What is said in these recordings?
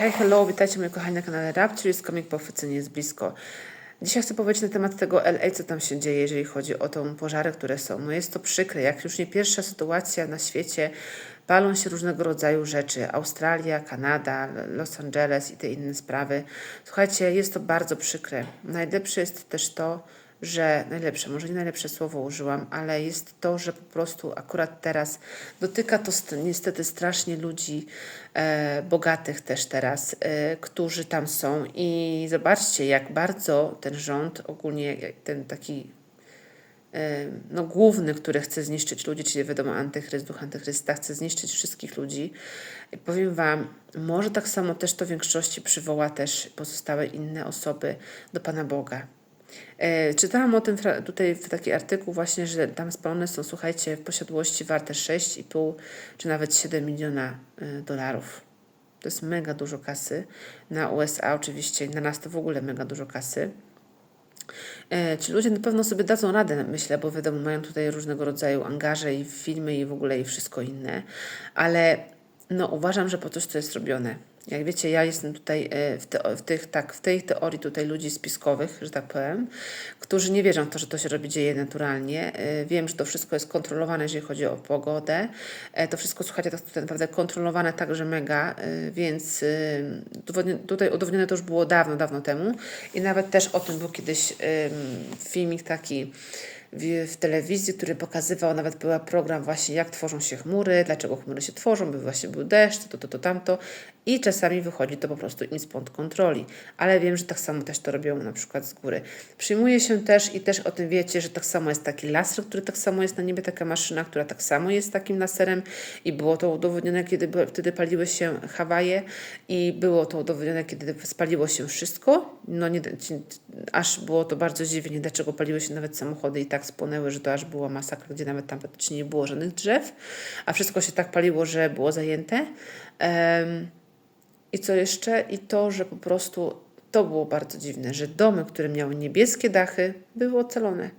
Hej, hello, witajcie moi kochani na kanale Rapture, jest komik po chwyceniu jest blisko. Dzisiaj chcę powiedzieć na temat tego LA, co tam się dzieje, jeżeli chodzi o tą pożary, które są. No jest to przykre, jak już nie pierwsza sytuacja na świecie, palą się różnego rodzaju rzeczy. Australia, Kanada, Los Angeles i te inne sprawy. Słuchajcie, jest to bardzo przykre. Najlepsze jest też to, że najlepsze, może nie najlepsze słowo użyłam, ale jest to, że po prostu akurat teraz dotyka to st- niestety strasznie ludzi e, bogatych też teraz, e, którzy tam są i zobaczcie, jak bardzo ten rząd, ogólnie ten taki e, no, główny, który chce zniszczyć ludzi, czyli wiadomo antychryst, duch antychrysta, chce zniszczyć wszystkich ludzi. I powiem Wam, może tak samo też to w większości przywoła też pozostałe inne osoby do Pana Boga. E, czytałam o tym tutaj w taki artykuł właśnie, że tam spalone są, słuchajcie, posiadłości warte 6,5 czy nawet 7 miliona e, dolarów. To jest mega dużo kasy. Na USA oczywiście, na nas to w ogóle mega dużo kasy. E, Ci ludzie na pewno sobie dadzą radę, myślę, bo wiadomo, mają tutaj różnego rodzaju angaże i filmy i w ogóle i wszystko inne, ale no uważam, że po coś to jest robione. Jak wiecie, ja jestem tutaj e, w, te, w, tych, tak, w tej teorii tutaj ludzi spiskowych, że tak powiem, którzy nie wierzą w to, że to się robi dzieje naturalnie. E, Wiem, że to wszystko jest kontrolowane, jeżeli chodzi o pogodę. E, To wszystko, słuchajcie, tutaj naprawdę kontrolowane także mega, więc tutaj udowodnione to już było dawno, dawno temu i nawet też o tym był kiedyś filmik taki w, w telewizji, który pokazywał, nawet był program właśnie jak tworzą się chmury, dlaczego chmury się tworzą, by właśnie był deszcz, to, to, to, tamto i czasami wychodzi to po prostu im spod kontroli. Ale wiem, że tak samo też to robią na przykład z góry. Przyjmuje się też i też o tym wiecie, że tak samo jest taki laser, który tak samo jest na niebie, taka maszyna, która tak samo jest takim laserem i było to udowodnione, kiedy wtedy paliły się Hawaje i było to udowodnione, kiedy spaliło się wszystko. No nie, aż było to bardzo dziwnie, dlaczego paliły się nawet samochody i tak spłonęły, że to aż była masakra, gdzie nawet tam praktycznie nie było żadnych drzew, a wszystko się tak paliło, że było zajęte. I co jeszcze? I to, że po prostu to było bardzo dziwne, że domy, które miały niebieskie dachy, były ocalone.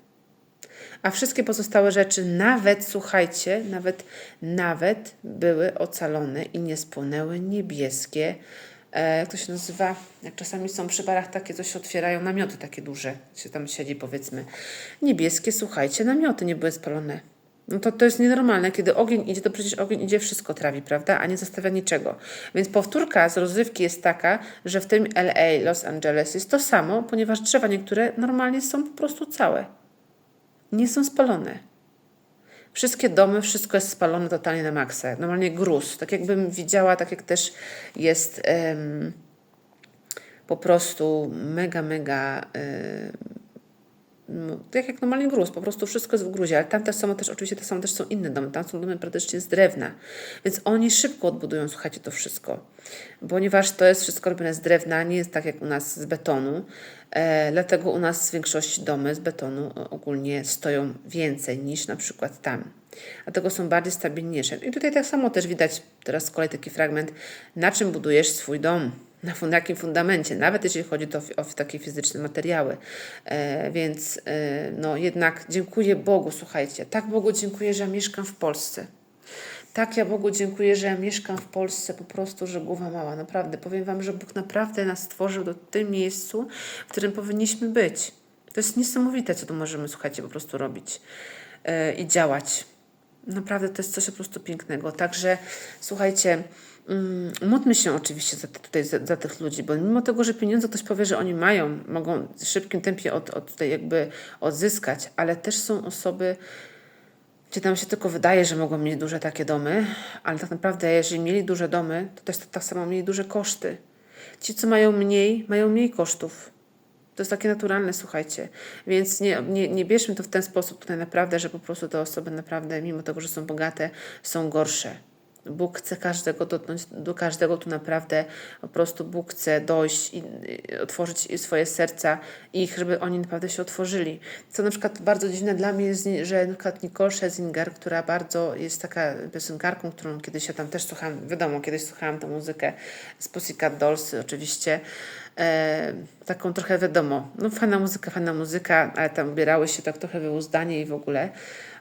A wszystkie pozostałe rzeczy, nawet, słuchajcie, nawet, nawet były ocalone i nie spłonęły niebieskie. E, jak to się nazywa? Jak czasami są przy barach takie, co się otwierają, namioty takie duże, się tam siedzi powiedzmy. Niebieskie, słuchajcie, namioty nie były spalone. No to, to jest nienormalne. Kiedy ogień idzie, to przecież ogień idzie wszystko trawi, prawda? A nie zostawia niczego. Więc powtórka z rozrywki jest taka, że w tym LA, Los Angeles jest to samo, ponieważ drzewa niektóre normalnie są po prostu całe nie są spalone. Wszystkie domy, wszystko jest spalone totalnie na maksa. Normalnie gruz. Tak jakbym widziała, tak jak też jest po prostu mega, mega tak jak normalnie gruz, po prostu wszystko jest w gruzie, ale tam też są też, oczywiście te są też są inne domy, tam są domy praktycznie z drewna, więc oni szybko odbudują, słuchajcie, to wszystko, ponieważ to jest wszystko robione z drewna, nie jest tak jak u nas z betonu, e, dlatego u nas w większości domy z betonu e, ogólnie stoją więcej niż na przykład tam. Dlatego są bardziej stabilniejsze. I tutaj tak samo też widać, teraz z kolei taki fragment, na czym budujesz swój dom na jakim fundamencie, nawet jeżeli chodzi o, o takie fizyczne materiały. E, więc e, no jednak dziękuję Bogu, słuchajcie, tak Bogu dziękuję, że ja mieszkam w Polsce. Tak ja Bogu dziękuję, że ja mieszkam w Polsce, po prostu, że głowa mała. Naprawdę, powiem Wam, że Bóg naprawdę nas stworzył do tym miejscu, w którym powinniśmy być. To jest niesamowite, co tu możemy, słuchajcie, po prostu robić e, i działać. Naprawdę to jest coś po prostu pięknego. Także słuchajcie, mm, módlmy się oczywiście za, tutaj, za, za tych ludzi, bo mimo tego, że pieniądze ktoś powie, że oni mają, mogą w szybkim tempie od, od tutaj jakby odzyskać, ale też są osoby, gdzie nam się tylko wydaje, że mogą mieć duże takie domy, ale tak naprawdę, jeżeli mieli duże domy, to też tak samo mieli duże koszty. Ci, co mają mniej, mają mniej kosztów. To jest takie naturalne, słuchajcie. Więc nie, nie, nie bierzmy to w ten sposób tutaj naprawdę, że po prostu te osoby naprawdę, mimo tego, że są bogate, są gorsze. Bóg chce każdego dotknąć, do każdego tu naprawdę po prostu Bóg chce dojść i otworzyć swoje serca ich, żeby oni naprawdę się otworzyli. Co na przykład bardzo dziwne dla mnie jest, że na przykład Nicole Scherzinger, która bardzo jest taka piosenkarką, którą kiedyś ja tam też słuchałam, wiadomo, kiedyś słuchałam tę muzykę z Pussycat Dolls oczywiście, taką trochę wiadomo, no fajna muzyka, fajna muzyka, ale tam ubierały się tak trochę wyuzdanie i w ogóle,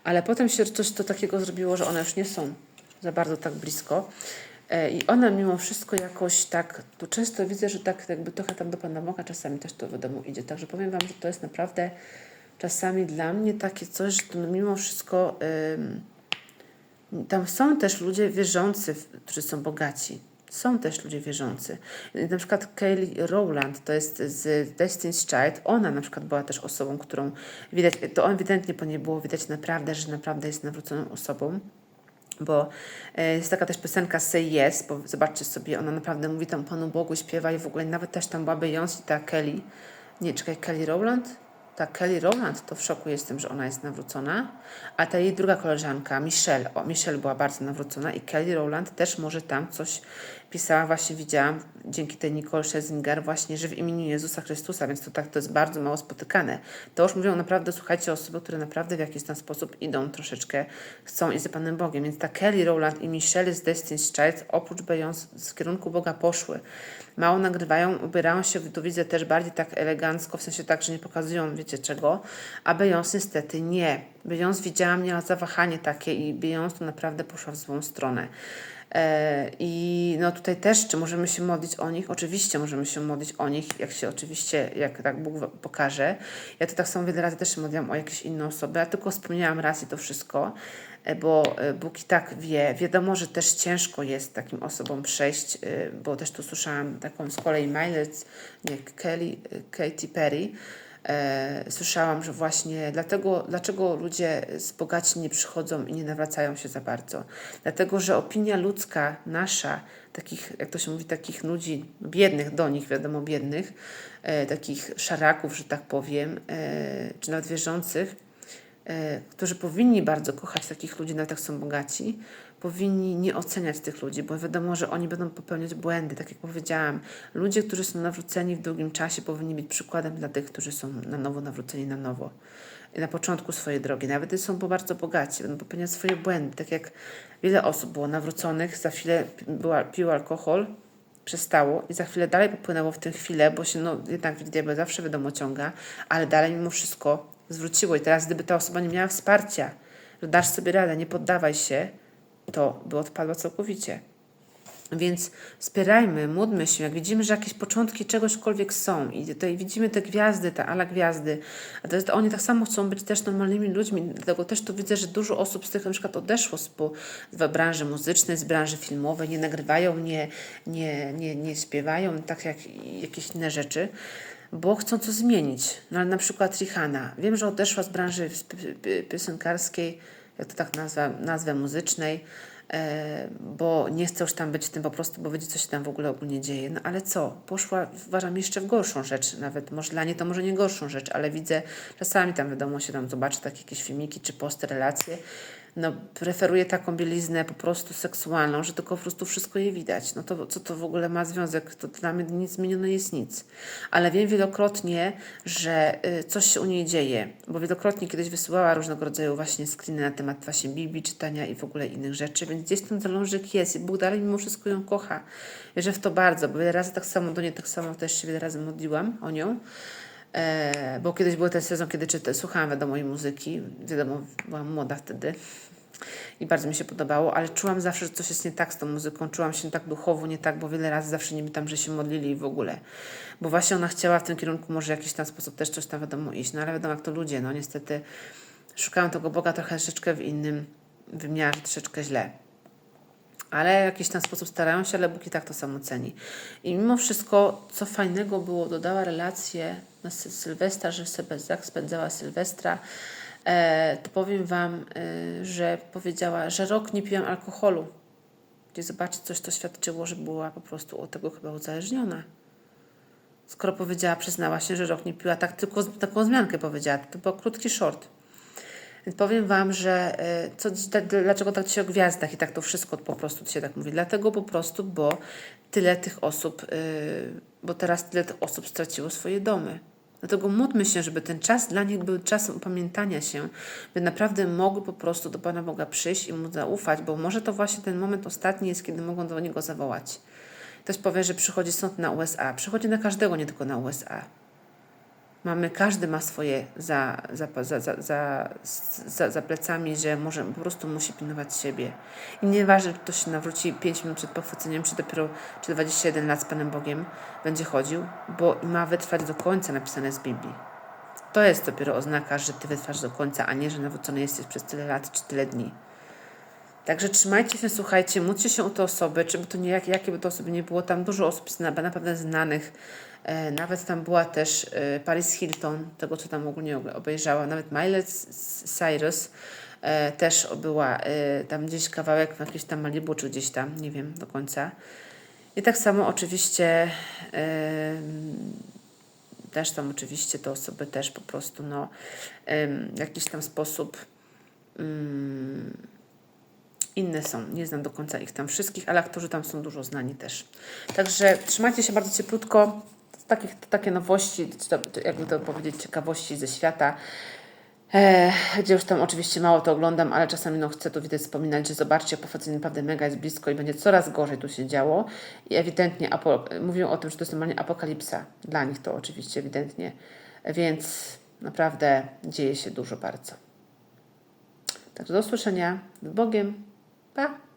ale potem się coś to takiego zrobiło, że one już nie są za bardzo tak blisko. E, I ona mimo wszystko jakoś tak, tu często widzę, że tak jakby trochę tam do Pana Boga czasami też to wiadomo idzie. Także powiem Wam, że to jest naprawdę czasami dla mnie takie coś, że to mimo wszystko tam są też ludzie wierzący, którzy są bogaci. Są też ludzie wierzący. Na przykład Kelly Rowland, to jest z Destiny's Child, ona na przykład była też osobą, którą widać, to ewidentnie po niej było widać naprawdę, że naprawdę jest nawróconą osobą bo e, jest taka też piosenka Say Yes, bo zobaczcie sobie, ona naprawdę mówi tam Panu Bogu, śpiewa i w ogóle nawet też tam była Beyoncé, ta Kelly, nie, czekaj, Kelly Rowland? Ta Kelly Rowland, to w szoku jestem, że ona jest nawrócona, a ta jej druga koleżanka, Michelle, o, Michelle była bardzo nawrócona i Kelly Rowland też może tam coś pisała, właśnie widziałam dzięki tej Nicole Scherzinger właśnie, że w imieniu Jezusa Chrystusa, więc to tak to jest bardzo mało spotykane. To już mówią naprawdę, słuchajcie, osoby, które naprawdę w jakiś tam sposób idą troszeczkę, chcą iść za Panem Bogiem. Więc ta Kelly Rowland i Michelle z Destiny's Child oprócz Beyoncé z kierunku Boga poszły. Mało nagrywają, ubierają się, tu widzę też bardziej tak elegancko, w sensie tak, że nie pokazują wiecie czego, a Beyoncé niestety nie. Beyoncé widziałam, miała zawahanie takie i Beyoncé to naprawdę poszła w złą stronę. E, I no tutaj też, czy możemy się modlić o nich? Oczywiście możemy się modlić o nich, jak się oczywiście, jak tak Bóg pokaże. Ja to tak samo wiele razy też się modliłam o jakieś inne osoby, ja tylko wspomniałam raz i to wszystko, e, bo e, Bóg i tak wie. Wiadomo, że też ciężko jest takim osobom przejść, bo też tu słyszałam taką z kolei Miles, nie, Kelly, Katy Perry, słyszałam, że właśnie dlatego, dlaczego ludzie z bogaci nie przychodzą i nie nawracają się za bardzo. Dlatego, że opinia ludzka nasza, takich, jak to się mówi, takich ludzi biednych do nich, wiadomo, biednych, e, takich szaraków, że tak powiem, e, czy nawet wierzących, e, którzy powinni bardzo kochać takich ludzi, nawet jak są bogaci, powinni nie oceniać tych ludzi, bo wiadomo, że oni będą popełniać błędy. Tak jak powiedziałam, ludzie, którzy są nawróceni w długim czasie, powinni być przykładem dla tych, którzy są na nowo nawróceni na nowo. Na początku swojej drogi, nawet gdy są bardzo bogaci, będą popełniać swoje błędy. Tak jak wiele osób było nawróconych, za chwilę była, alkohol, przestało i za chwilę dalej popłynęło w tę chwilę, bo się no, jednak diabeł zawsze wiadomo ciąga, ale dalej mimo wszystko zwróciło. I teraz gdyby ta osoba nie miała wsparcia, że dasz sobie radę, nie poddawaj się, to by odpadła całkowicie. Więc wspierajmy, módlmy się, jak widzimy, że jakieś początki czegośkolwiek są i tutaj widzimy te gwiazdy, te ala gwiazdy, a to jest, oni tak samo chcą być też normalnymi ludźmi, dlatego też tu widzę, że dużo osób z tych na przykład odeszło z, z branży muzycznej, z branży filmowej, nie nagrywają, nie, nie, nie, nie śpiewają, tak jak jakieś inne rzeczy, bo chcą coś zmienić. No, ale na przykład Rihanna, wiem, że odeszła z branży piosenkarskiej, jak to tak nazwa, nazwę muzycznej, e, bo nie chcę już tam być w tym po prostu, bo wiedzieć, co się tam w ogóle ogólnie dzieje. No ale co? Poszła, uważam, jeszcze w gorszą rzecz, nawet może dla niej to może nie gorszą rzecz, ale widzę, czasami tam wiadomo się tam zobaczy takie jakieś filmiki czy posty, relacje, no, preferuje taką bieliznę po prostu seksualną, że tylko po prostu wszystko jej widać. No to co to w ogóle ma związek? To dla mnie nic zmienione jest nic. Ale wiem wielokrotnie, że y, coś się u niej dzieje, bo wielokrotnie kiedyś wysyłała różnego rodzaju właśnie screeny na temat właśnie Biblii, czytania i w ogóle innych rzeczy, więc gdzieś ten zalążek jest i Bóg dalej mimo wszystko ją kocha. Wierzę w to bardzo, bo wiele razy tak samo do niej tak samo też się wiele razy modliłam o nią. E, bo kiedyś był ten sezon, kiedy czyta, słuchałam wiadomo jej muzyki, wiadomo, byłam młoda wtedy i bardzo mi się podobało, ale czułam zawsze, że coś jest nie tak z tą muzyką, czułam się tak duchowo, nie tak, bo wiele razy zawsze nie tam, że się modlili w ogóle, bo właśnie ona chciała w tym kierunku może w jakiś tam sposób też coś tam wiadomo iść, no ale wiadomo jak to ludzie, no niestety szukają tego Boga trochę troszeczkę w innym wymiarze, troszeczkę źle ale w jakiś tam sposób starają się, ale Bóg i tak to samo ceni. I mimo wszystko, co fajnego było, dodała relację na Sylwestra, że Sebezak spędzała Sylwestra, e, to powiem Wam, e, że powiedziała, że rok nie piłam alkoholu. Gdzie zobaczyć coś, to świadczyło, że była po prostu od tego chyba uzależniona. Skoro powiedziała, przyznała się, że rok nie piła, tak tylko taką zmiankę powiedziała. To był krótki short. Powiem Wam, że e, co, dlaczego tak dzisiaj o gwiazdach i tak to wszystko po prostu się tak mówi. Dlatego po prostu, bo tyle tych osób, e, bo teraz tyle tych osób straciło swoje domy. Dlatego módlmy się, żeby ten czas dla nich był czasem upamiętania się, by naprawdę mogły po prostu do Pana Boga przyjść i Mu zaufać, bo może to właśnie ten moment ostatni jest, kiedy mogą do Niego zawołać. Ktoś powie, że przychodzi sąd na USA. Przychodzi na każdego, nie tylko na USA. Mamy, każdy ma swoje za, za, za, za, za, za, plecami, że może po prostu musi pilnować siebie. I nieważne, czy to się nawróci 5 minut przed pochwyceniem, czy dopiero czy 21 lat z Panem Bogiem będzie chodził, bo ma wytrwać do końca napisane z Biblii. To jest dopiero oznaka, że Ty wytrwasz do końca, a nie, że nawrócony jesteś przez tyle lat czy tyle dni. Także trzymajcie się, słuchajcie, módlcie się o te osoby, czy by to nie, jak- jakie by to osoby nie było, tam dużo osób na- naprawdę znanych, e, nawet tam była też e, Paris Hilton, tego co tam ogólnie obe- obejrzała, nawet Miley Cyrus e, też była tam gdzieś kawałek w jakimś tam Malibu, czy gdzieś tam, nie wiem do końca. I tak samo oczywiście też tam oczywiście te osoby też po prostu no w jakiś tam sposób mm, inne są. Nie znam do końca ich tam wszystkich, ale aktorzy tam są dużo znani też. Także trzymajcie się bardzo cieplutko. Takie nowości, jakby to powiedzieć, ciekawości ze świata. E, gdzie już tam oczywiście mało to oglądam, ale czasami no, chcę tu widać wspominać, że zobaczcie, pochodzenie naprawdę mega jest blisko i będzie coraz gorzej tu się działo. I ewidentnie mówią o tym, że to jest normalnie apokalipsa. Dla nich to oczywiście ewidentnie. Więc naprawdę dzieje się dużo bardzo. Także do usłyszenia. Z Bogiem. Pa!